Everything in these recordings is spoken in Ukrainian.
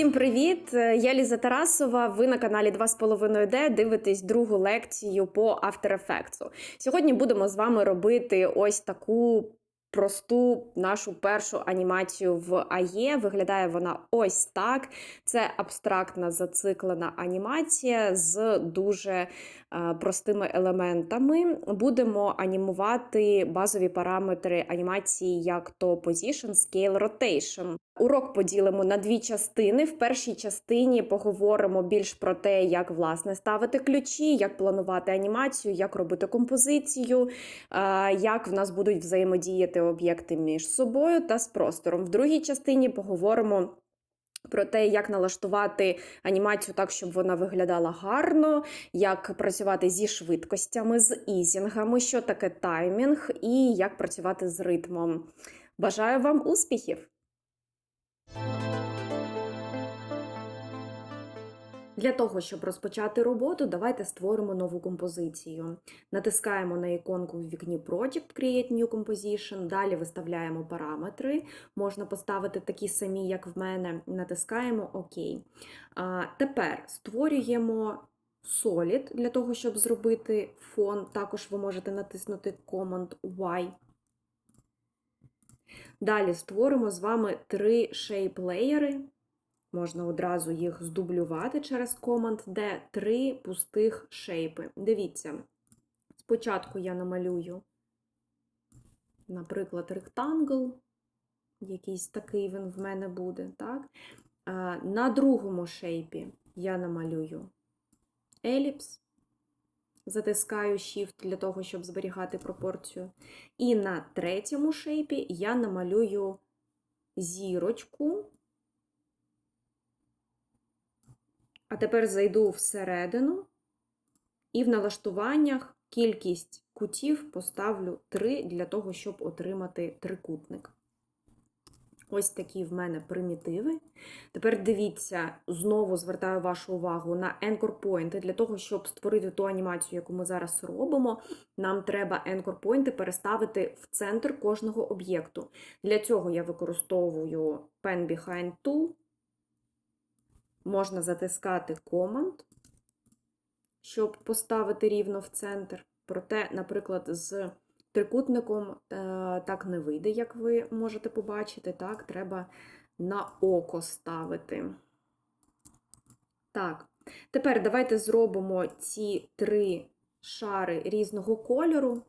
Всім привіт! Я Ліза Тарасова. Ви на каналі 2,5D дивитесь другу лекцію по After Effects. Сьогодні будемо з вами робити ось таку просту нашу першу анімацію в AE. Виглядає вона ось так. Це абстрактна зациклена анімація з дуже е, простими елементами. Будемо анімувати базові параметри анімації, як то Position, Scale, Rotation. Урок поділимо на дві частини. В першій частині поговоримо більш про те, як власне ставити ключі, як планувати анімацію, як робити композицію, е, як в нас будуть взаємодіяти об'єкти між собою та з простором. В другій частині поговоримо. Про те, як налаштувати анімацію так, щоб вона виглядала гарно, як працювати зі швидкостями, з ізінгами, що таке таймінг, і як працювати з ритмом. Бажаю вам успіхів! Для того, щоб розпочати роботу, давайте створимо нову композицію. Натискаємо на іконку в вікні Project Create New Composition, далі виставляємо параметри. Можна поставити такі самі, як в мене. Натискаємо ОК. Тепер створюємо Solid для того, щоб зробити фон. Також ви можете натиснути Command Y. Далі створимо з вами три shape-леєри. Можна одразу їх здублювати через Command D, три пустих шейпи. Дивіться, спочатку я намалюю, наприклад, ректангл, якийсь такий він в мене буде. так? На другому шейпі я намалюю еліпс, затискаю Shift для того, щоб зберігати пропорцію. І на третьому шейпі я намалюю зірочку. А тепер зайду всередину і в налаштуваннях кількість кутів поставлю 3 для того, щоб отримати трикутник. Ось такі в мене примітиви. Тепер дивіться, знову звертаю вашу увагу на anchor point. Для того, щоб створити ту анімацію, яку ми зараз робимо, нам треба anchor point переставити в центр кожного об'єкту. Для цього я використовую Pen Behind Tool можна затискати команд, щоб поставити рівно в центр. Проте, наприклад, з трикутником е, так не вийде, як ви можете побачити. Так, треба на око ставити. Так, тепер давайте зробимо ці три шари різного кольору.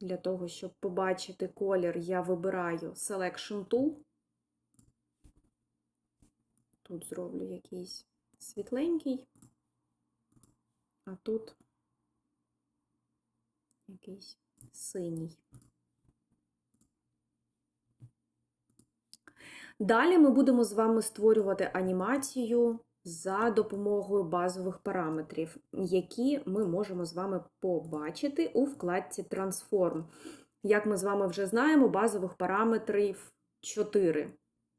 Для того, щоб побачити колір, я вибираю Selection Tool. Тут зроблю якийсь світленький, а тут якийсь синій. Далі ми будемо з вами створювати анімацію за допомогою базових параметрів, які ми можемо з вами побачити у вкладці Transform. Як ми з вами вже знаємо, базових параметрів 4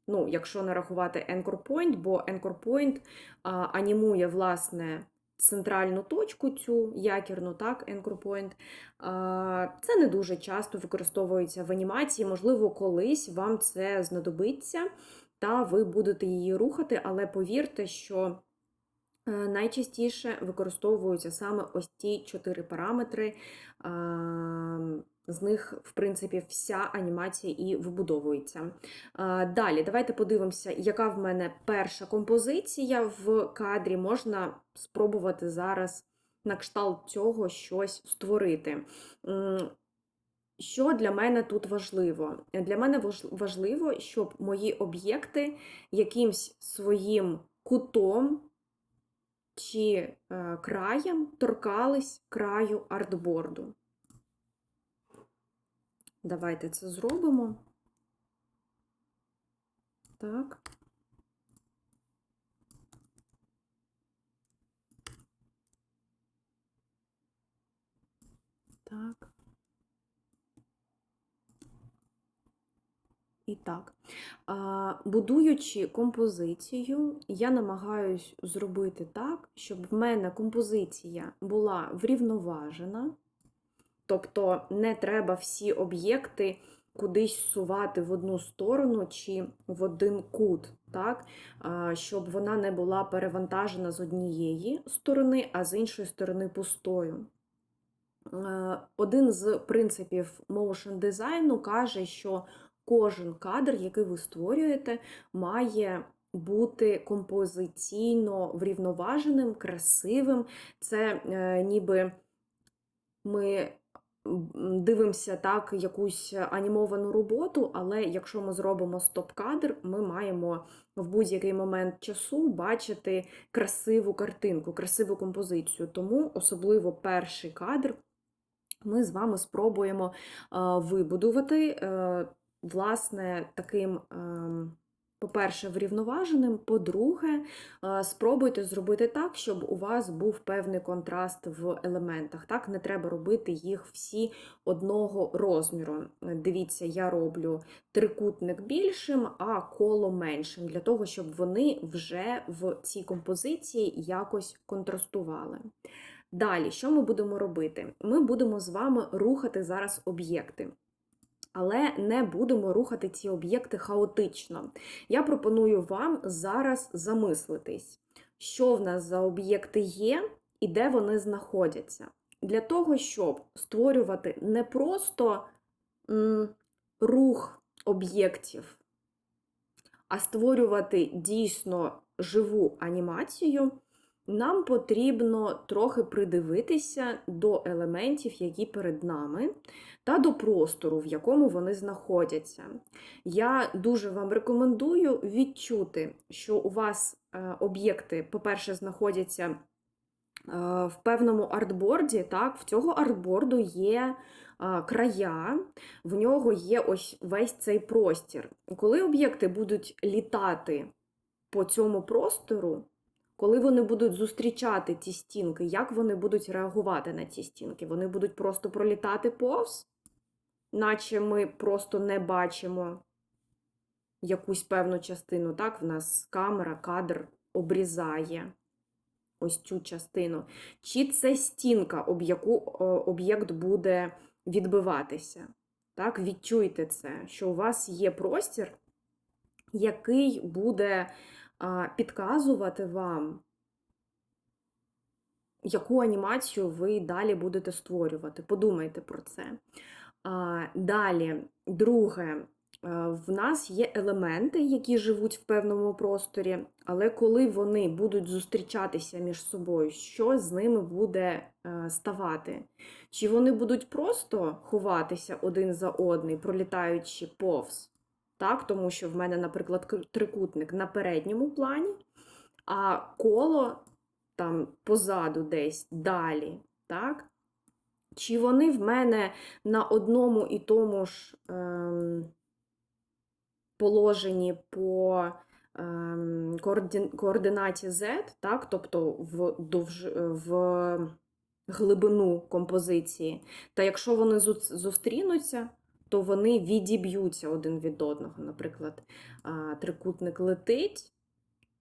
ну, якщо не рахувати Anchor Point, бо Anchor Point а, анімує, власне, центральну точку, цю якірну, так, Anchor Point. А, це не дуже часто використовується в анімації, можливо, колись вам це знадобиться, та ви будете її рухати, але повірте, що. Е, найчастіше використовуються саме ось ті чотири параметри з них, в принципі, вся анімація і вибудовується. Далі, давайте подивимося, яка в мене перша композиція в кадрі. Можна спробувати зараз на кшталт цього щось створити. Що для мене тут важливо? Для мене важливо, щоб мої об'єкти якимсь своїм кутом чи е, краєм торкались краю артборду. Давайте це зробимо. Так. Так. І так, будуючи композицію, я намагаюсь зробити так, щоб в мене композиція була врівноважена, Тобто не треба всі об'єкти кудись сувати в одну сторону чи в один кут, так? Щоб вона не була перевантажена з однієї сторони, а з іншої сторони пустою. Е, Один з принципів motion дизайну каже, що кожен кадр, який ви створюєте, має бути композиційно врівноваженим, красивим. Це е, ніби ми дивимося так якусь анімовану роботу, але якщо ми зробимо стоп-кадр, ми маємо в будь-який момент часу бачити красиву картинку, красиву композицію. Тому особливо перший кадр ми з вами спробуємо е, вибудувати, е, власне, таким. По-перше, врівноваженим. По-друге, е, спробуйте зробити так, щоб у вас був певний контраст в елементах. Так, не треба робити їх всі одного розміру. Дивіться, я роблю трикутник більшим, а коло меншим, для того, щоб вони вже в цій композиції якось контрастували. Далі, що ми будемо робити? Ми будемо з вами рухати зараз об'єкти. Але не будемо рухати ці об'єкти хаотично. Я пропоную вам зараз замислитись, що в нас за об'єкти є і де вони знаходяться. Для того, щоб створювати не просто м, рух об'єктів, а створювати дійсно живу анімацію, нам потрібно трохи придивитися до елементів, які перед нами, та до простору, в якому вони знаходяться. Я дуже вам рекомендую відчути, що у вас е, об'єкти, по-перше, знаходяться е, в певному артборді. Так, В цього артборду є е, края, в нього є ось весь цей простір. Коли об'єкти будуть літати по цьому простору, коли вони будуть зустрічати ті стінки, як вони будуть реагувати на ці стінки? Вони будуть просто пролітати повз, наче ми просто не бачимо якусь певну частину. Так, в нас камера, кадр обрізає ось цю частину. Чи це стінка, об яку об'єкт буде відбиватися? Так, відчуйте це, що у вас є простір, який буде підказувати вам, яку анімацію ви далі будете створювати. Подумайте про це. Далі, друге, в нас є елементи, які живуть в певному просторі, але коли вони будуть зустрічатися між собою, що з ними буде е, ставати? Чи вони будуть просто ховатися один за одний, пролітаючи повз? Так? Тому що в мене, наприклад, трикутник на передньому плані, а коло там позаду десь далі. так? Чи вони в мене на одному і тому ж ем, положенні по ем, координаті Z, так? тобто в, довж, в глибину композиції. Та якщо вони зустрінуться, то вони відіб'ються один від одного. Наприклад, трикутник летить,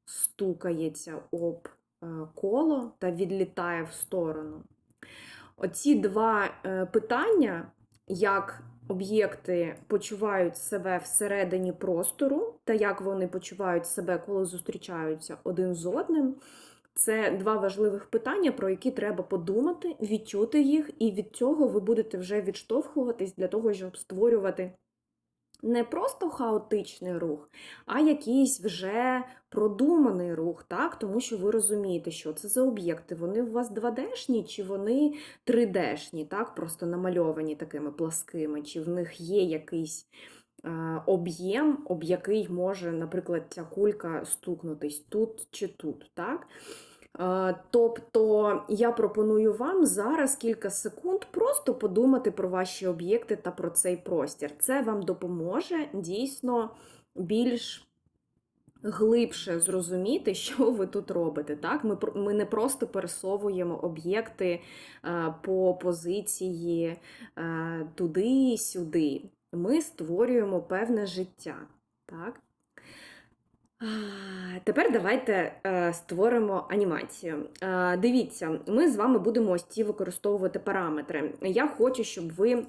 стукається об коло та відлітає в сторону. Оці два е, питання, як об'єкти почувають себе всередині простору, та як вони почувають себе, коли зустрічаються один з одним. Це два важливих питання, про які треба подумати, відчути їх, і від цього ви будете вже відштовхуватись для того, щоб створювати не просто хаотичний рух, а якийсь вже продуманий рух, так? тому що ви розумієте, що це за об'єкти. Вони у вас 2D-шні чи вони 3D-шні, так? просто намальовані такими пласкими, чи в них є якийсь. Об'єм, об який може, наприклад, ця кулька стукнутись тут чи тут. так? Тобто я пропоную вам зараз кілька секунд просто подумати про ваші об'єкти та про цей простір. Це вам допоможе дійсно більш глибше зрозуміти, що ви тут робите. Так? Ми ми не просто пересовуємо об'єкти по позиції туди-сюди. Ми створюємо певне життя. Так? Тепер давайте е, створимо анімацію. Е, дивіться, ми з вами будемо ось ці використовувати параметри. Я хочу, щоб ви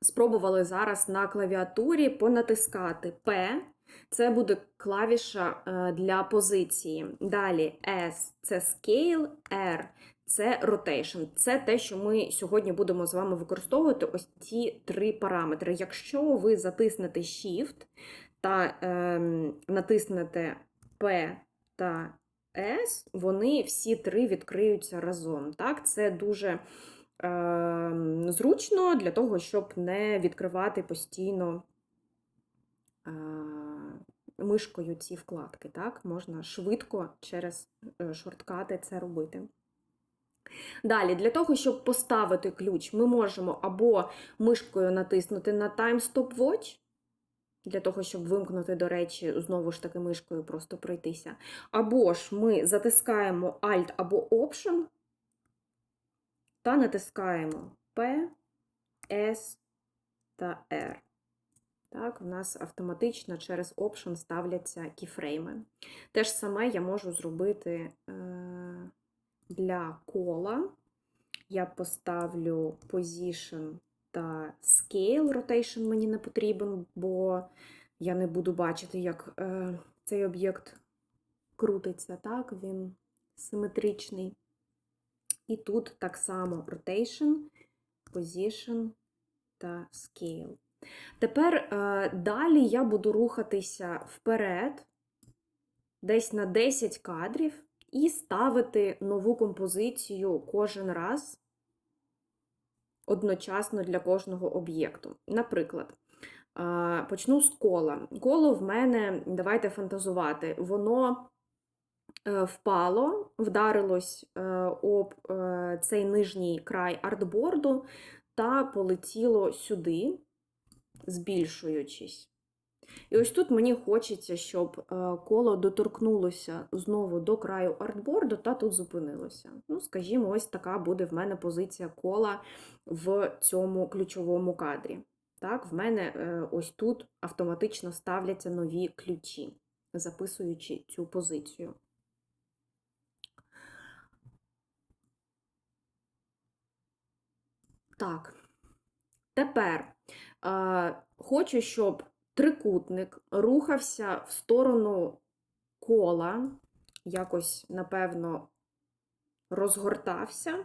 спробували зараз на клавіатурі понатискати P. Це буде клавіша е, для позиції. Далі S це scale, R це rotation. Це те, що ми сьогодні будемо з вами використовувати ось ці три параметри. Якщо ви затиснете Shift та е, натиснете P та S, вони всі три відкриються разом. Так? Це дуже е, зручно для того, щоб не відкривати постійно е, мишкою ці вкладки. Так? Можна швидко через е, шорткати це робити. Далі, для того, щоб поставити ключ, ми можемо або мишкою натиснути на Time Stop Watch, для того, щоб вимкнути, до речі, знову ж таки мишкою просто пройтися. Або ж ми затискаємо Alt або Option та натискаємо P, S та R. Так, в нас автоматично через Option ставляться кіфрейми. Те ж саме я можу зробити е, для кола. Я поставлю Position та Scale Rotation мені не потрібен, бо я не буду бачити, як е, цей об'єкт крутиться. Так, він симетричний. І тут так само Rotation, Position та Scale. Тепер е, далі я буду рухатися вперед, десь на 10 кадрів, і ставити нову композицію кожен раз одночасно для кожного об'єкту. Наприклад, е, почну з кола. Коло в мене, давайте фантазувати, воно е, впало, вдарилось е, об цей нижній край артборду та полетіло сюди, збільшуючись. І ось тут мені хочеться, щоб коло доторкнулося знову до краю артборду та тут зупинилося. Ну, скажімо, ось така буде в мене позиція кола в цьому ключовому кадрі. Так, В мене е, ось тут автоматично ставляться нові ключі, записуючи цю позицію. Так, тепер е, хочу, щоб трикутник рухався в сторону кола, якось, напевно, розгортався.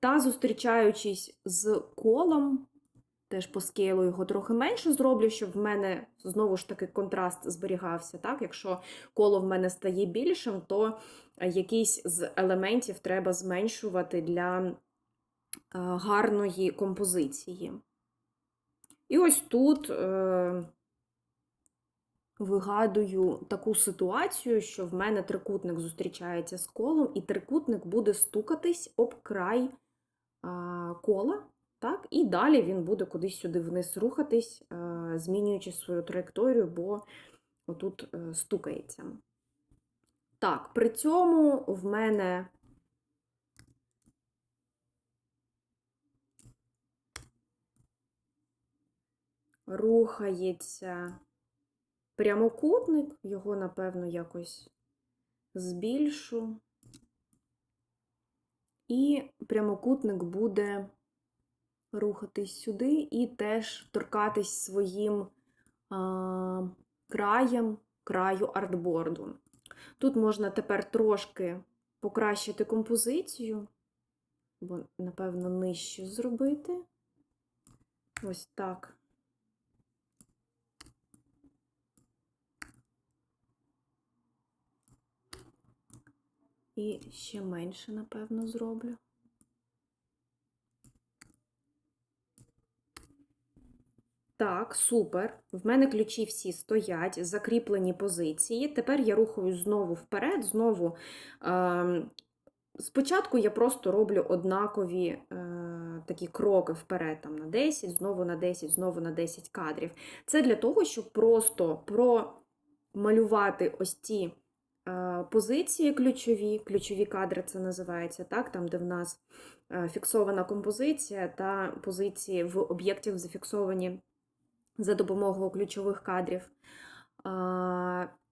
Та, зустрічаючись з колом, теж по скейлу його трохи менше зроблю, щоб в мене знову ж таки контраст зберігався. Так? Якщо коло в мене стає більшим, то якийсь з елементів треба зменшувати для е, гарної композиції. І ось тут е, вигадую таку ситуацію, що в мене трикутник зустрічається з колом, і трикутник буде стукатись об край кола, так? і далі він буде кудись сюди вниз рухатись, змінюючи свою траєкторію, бо отут е, стукається. Так, при цьому в мене. Рухається прямокутник, його, напевно, якось збільшу і прямокутник буде рухатись сюди і теж торкатись своїм а, краєм, краю артборду. Тут можна тепер трошки покращити композицію, бо, напевно, нижче зробити. Ось так. І ще менше, напевно, зроблю. Так, супер. В мене ключі всі стоять, закріплені позиції. Тепер я рухаю знову вперед, знову. Е, Спочатку я просто роблю однакові е, такі кроки вперед, там на 10, знову на 10, знову на 10 кадрів. Це для того, щоб просто промалювати ось ці позиції ключові, ключові кадри це називається, так, там, де в нас е, фіксована композиція та позиції в об'єктів зафіксовані за допомогою ключових кадрів.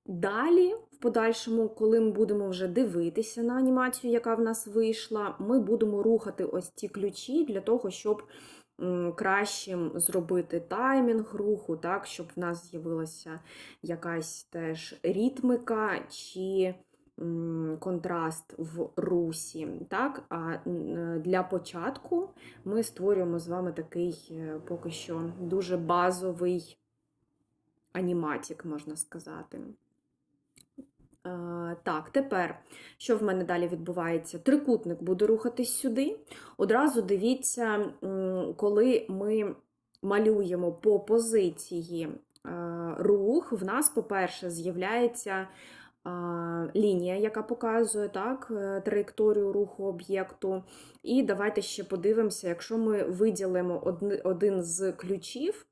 Далі, в подальшому, коли ми будемо вже дивитися на анімацію, яка в нас вийшла, ми будемо рухати ось ці ключі для того, щоб кращим зробити таймінг руху, так, щоб в нас з'явилася якась теж ритмика чи контраст в русі. Так? А для початку ми створюємо з вами такий е, поки що дуже базовий аніматік, можна сказати. Е, Так, тепер, що в мене далі відбувається? Трикутник буде рухатись сюди. Одразу дивіться, коли ми малюємо по позиції е, рух, в нас, по-перше, з'являється лінія, яка показує так, е, траєкторію руху об'єкту. І давайте ще подивимося, якщо ми виділимо один з ключів,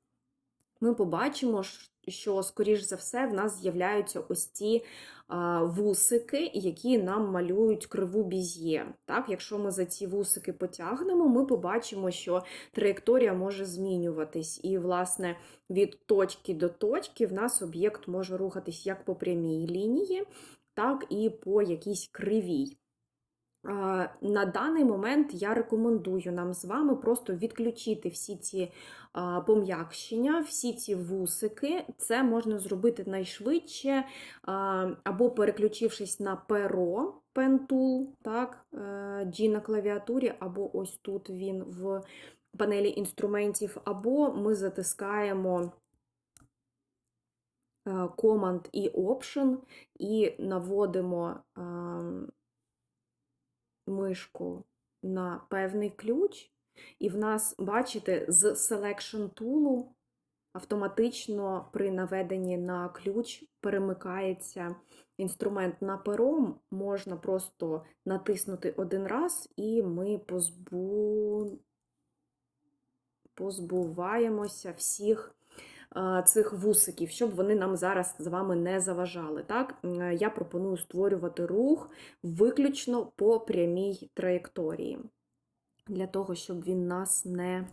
ми побачимо, що, скоріш за все, в нас з'являються ось а, вусики, які нам малюють криву біз'є. Так, якщо ми за ці вусики потягнемо, ми побачимо, що траєкторія може змінюватись. І, власне, від точки до точки в нас об'єкт може рухатись як по прямій лінії, так і по якійсь кривій. А, На даний момент я рекомендую нам з вами просто відключити всі ці пом'якшення, всі ці вусики. Це можна зробити найшвидше, або переключившись на перо Tool, так, е, G на клавіатурі, або ось тут він в панелі інструментів, або ми затискаємо е, Command і Option і наводимо. Мишку на певний ключ, і в нас, бачите, з Selection Tool автоматично при наведенні на ключ перемикається інструмент на перо, можна просто натиснути один раз, і ми позбу... позбуваємося всіх цих вусиків, щоб вони нам зараз з вами не заважали. Так? Я пропоную створювати рух виключно по прямій траєкторії, для того, щоб він нас не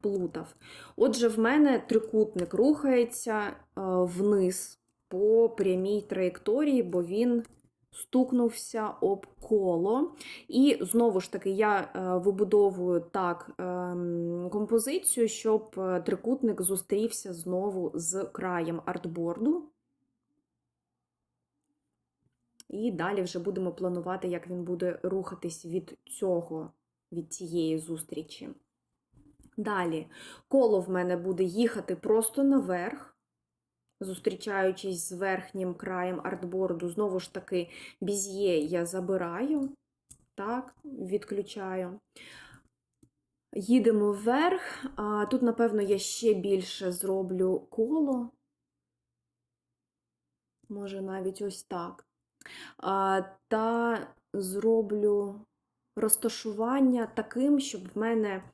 плутав. Отже, в мене трикутник рухається е, вниз по прямій траєкторії, бо він стукнувся об коло. І знову ж таки, я е, вибудовую так ем, композицію, щоб е, трикутник зустрівся знову з краєм артборду. І далі вже будемо планувати, як він буде рухатись від цього, від цієї зустрічі. Далі, коло в мене буде їхати просто наверх, зустрічаючись з верхнім краєм артборду. Знову ж таки, біз'є я забираю, так, відключаю. Їдемо вверх. А, Тут, напевно, я ще більше зроблю коло. Може, навіть ось так. А, Та зроблю розташування таким, щоб в мене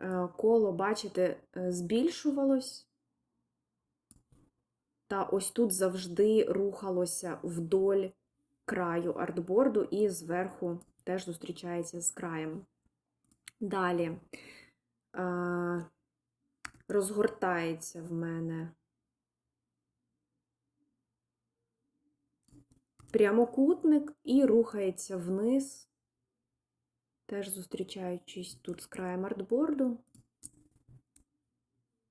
е, коло, бачите, е, збільшувалось. Та ось тут завжди рухалося вдоль краю артборду і зверху теж зустрічається з краєм. Далі е, розгортається в мене прямокутник і рухається вниз, теж зустрічаючись тут з краєм артборду,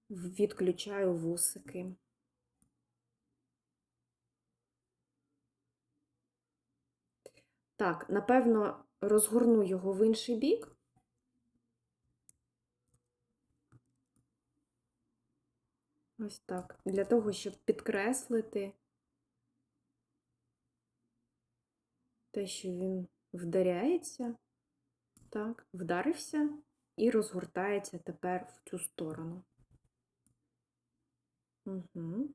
відключаю вусики. Так, напевно, розгорну його в інший бік. Ось так. Для того, щоб підкреслити те, що він вдаряється, так, вдарився і розгортається тепер в цю сторону. Угу.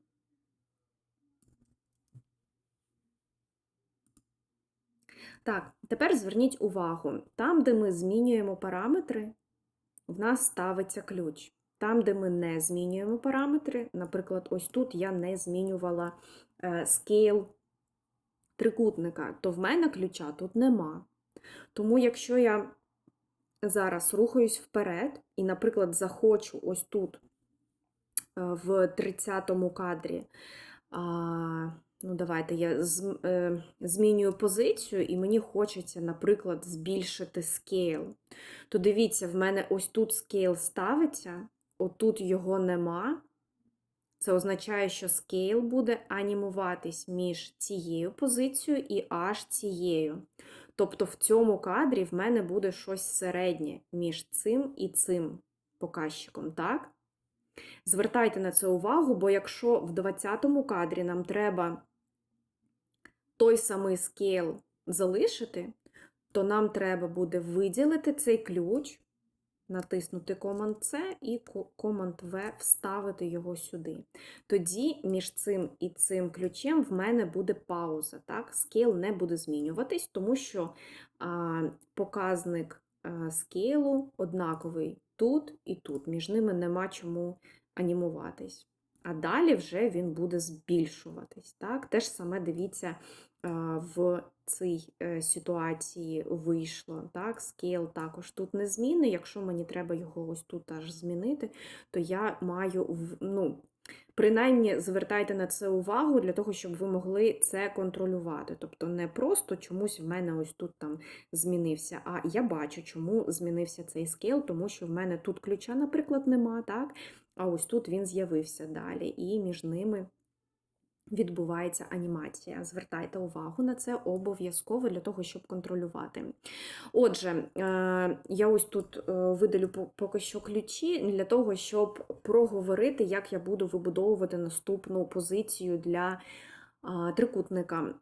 Так, тепер зверніть увагу, там, де ми змінюємо параметри, в нас ставиться ключ. Там, де ми не змінюємо параметри, наприклад, ось тут я не змінювала е, scale трикутника, то в мене ключа тут нема. Тому, якщо я зараз рухаюсь вперед і, наприклад, захочу ось тут, е, в 30-му кадрі, ну, давайте я е, змінюю позицію, і мені хочеться, наприклад, збільшити скейл. То дивіться, в мене ось тут скейл ставиться, отут його нема. Це означає, що скейл буде анімуватись між цією позицією і аж цією. Тобто в цьому кадрі в мене буде щось середнє між цим і цим показчиком, так? Звертайте на це увагу, бо якщо в 20-му кадрі нам треба той самий скейл залишити, то нам треба буде виділити цей ключ, натиснути Command-C і ко- Command-V вставити його сюди. Тоді між цим і цим ключем в мене буде пауза. Так? Скейл не буде змінюватись, тому що а, показник а, скейлу однаковий тут і тут. Між ними нема чому анімуватись. А далі вже він буде збільшуватись. Так? Те ж саме дивіться в цій е, ситуації вийшло. Так? Скейл також тут не змінний. Якщо мені треба його ось тут аж змінити, то я маю ну, Принаймні звертайте на це увагу для того, щоб ви могли це контролювати. Тобто не просто чомусь в мене ось тут там змінився, а я бачу, чому змінився цей скейл, тому що в мене тут ключа, наприклад, нема, так? А ось тут він з'явився далі, і між ними відбувається анімація. Звертайте увагу на це обов'язково для того, щоб контролювати. Отже, е, я ось тут е, видалю поки що ключі для того, щоб проговорити, як я буду вибудовувати наступну позицію для трикутника.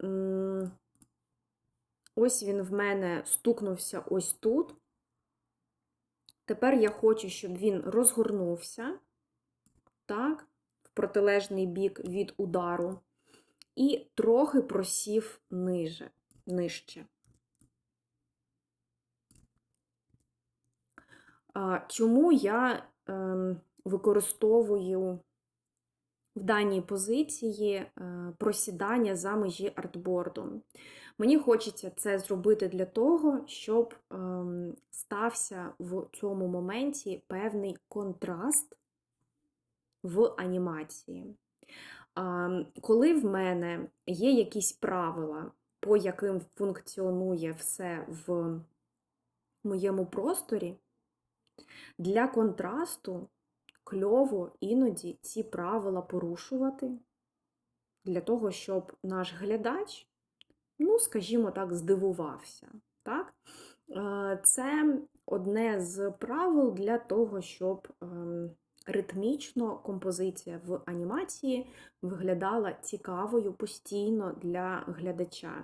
Ось він в мене стукнувся ось тут. Тепер я хочу, щоб він розгорнувся, так, протилежний бік від удару, і трохи просів ниже, нижче. Чому я ем, використовую в даній позиції е, просідання за межі артборду? Мені хочеться це зробити для того, щоб ем, стався в цьому моменті певний контраст в анімації. Коли в мене є якісь правила, по яким функціонує все в моєму просторі, для контрасту кльово іноді ці правила порушувати, для того, щоб наш глядач, ну, скажімо так, здивувався. Так? Е, Це одне з правил для того, щоб ем, ритмічно композиція в анімації виглядала цікавою постійно для глядача.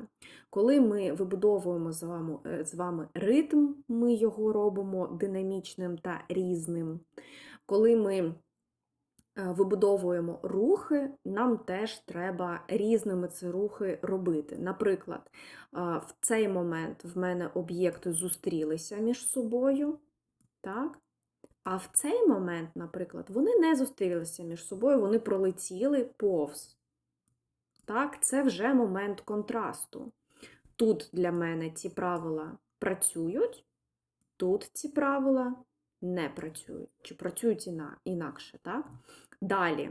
Коли ми вибудовуємо з вами, е, з вами ритм, ми його робимо динамічним та різним. Коли ми е, вибудовуємо рухи, нам теж треба різними ці рухи робити. Наприклад, е, в цей момент в мене об'єкти зустрілися між собою, так? А в цей момент, наприклад, вони не зустрілися між собою, вони пролетіли повз. Так, це вже момент контрасту. Тут для мене ці правила працюють, тут ці правила не працюють, чи працюють інакше. Так? Далі,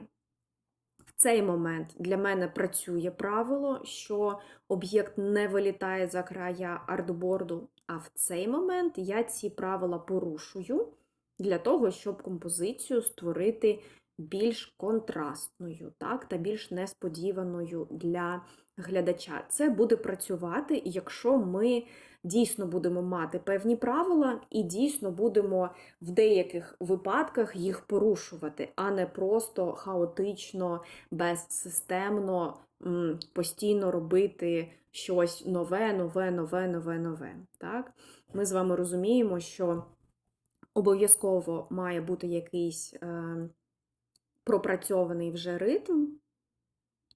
в цей момент для мене працює правило, що об'єкт не вилітає за края артборду, а в цей момент я ці правила порушую для того, щоб композицію створити більш контрастною, так, та більш несподіваною для глядача. Це буде працювати, якщо ми дійсно будемо мати певні правила і дійсно будемо в деяких випадках їх порушувати, а не просто хаотично, безсистемно постійно робити щось нове, нове, нове, нове, нове. Так? Ми з вами розуміємо, що обов'язково має бути якийсь е, пропрацьований вже ритм,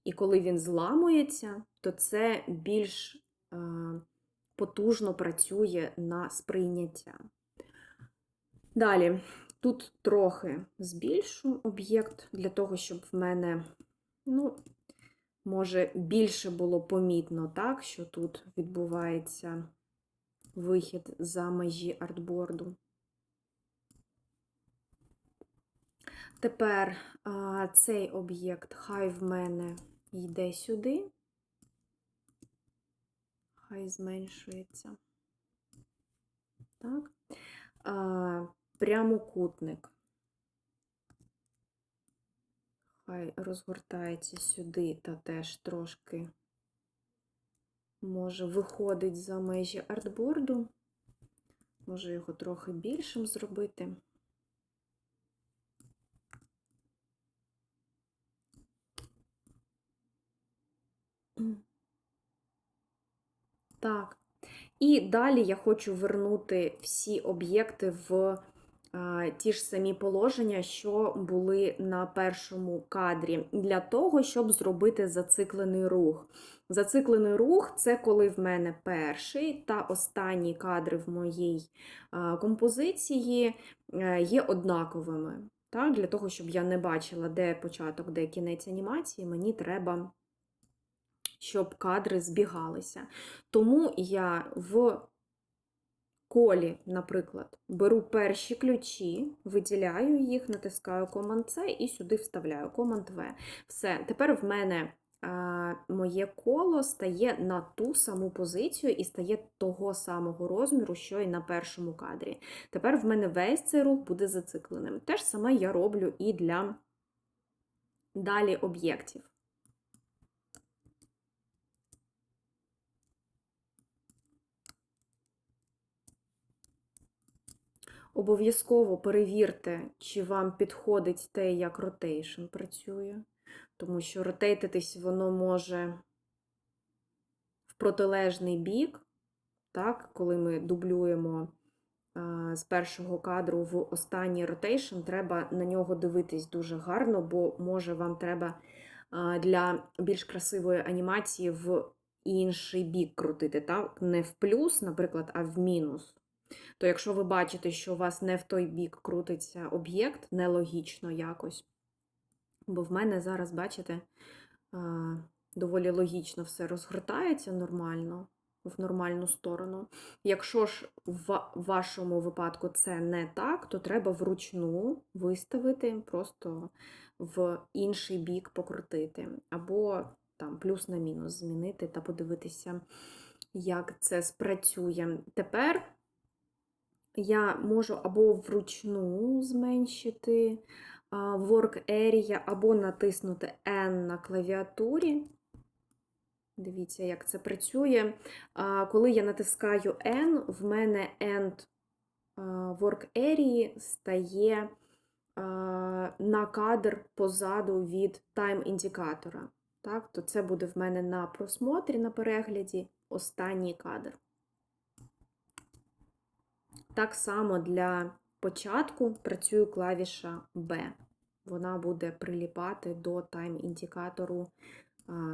і коли він зламується, то це більш е, потужно працює на сприйняття. Далі, тут трохи збільшу об'єкт для того, щоб в мене, ну, може, більше було помітно, так, що тут відбувається вихід за межі артборду. Тепер а, цей об'єкт хай в мене йде сюди, хай зменшується. Так. А, прямокутник. Хай розгортається сюди та теж трошки може виходить за межі артборду. Може його трохи більшим зробити. Так. І далі я хочу вернути всі об'єкти в ті ж самі положення, що були на першому кадрі, для того, щоб зробити зациклений рух. Зациклений рух це коли в мене перший та останній кадри в моїй композиції е, є однаковими. Так? Для того, щоб я не бачила, де початок, де кінець анімації, мені треба щоб кадри збігалися. Тому я в колі, наприклад, беру перші ключі, виділяю їх, натискаю Command-C і сюди вставляю Command-V. Все, тепер в мене моє коло стає на ту саму позицію і стає того самого розміру, що і на першому кадрі. Тепер в мене весь цей рух буде зацикленим. Те ж саме я роблю і для далі об'єктів. Обов'язково перевірте, чи вам підходить те, як ротейшн працює, тому що ротейтитись воно може в протилежний бік, так, коли ми дублюємо з першого кадру в останній ротейшн, треба на нього дивитись дуже гарно, бо може вам треба для більш красивої анімації в інший бік крутити, так? Не в плюс, наприклад, а в мінус то якщо ви бачите, що у вас не в той бік крутиться об'єкт, нелогічно якось, бо в мене зараз, бачите, доволі логічно все розгортається нормально, в нормальну сторону. Якщо ж в вашому випадку це не так, то треба вручну виставити, просто в інший бік покрутити, або там плюс на мінус змінити та подивитися, як це спрацює. Тепер я можу або вручну зменшити Work Area, або натиснути N на клавіатурі. Дивіться, як це працює. Коли я натискаю N, в мене End Work Area стає на кадр позаду від тайм-індикатора. Так, То це буде в мене на просмотрі, на перегляді останній кадр. Так само для початку працює клавіша B. Вона буде приліпати до тайм-індикатору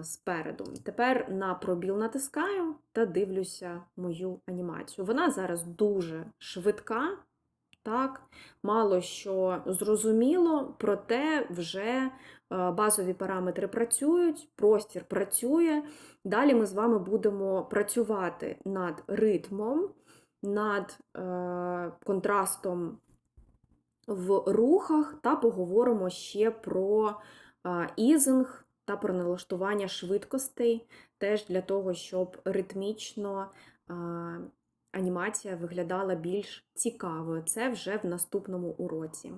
спереду. Тепер на пробіл натискаю та дивлюся мою анімацію. Вона зараз дуже швидка, так, мало що зрозуміло, проте вже базові параметри працюють, простір працює. Далі ми з вами будемо працювати над ритмом над е, контрастом в рухах та поговоримо ще про е, ізинг та про налаштування швидкостей, теж для того, щоб ритмічно е, анімація виглядала більш цікавою. Це вже в наступному уроці.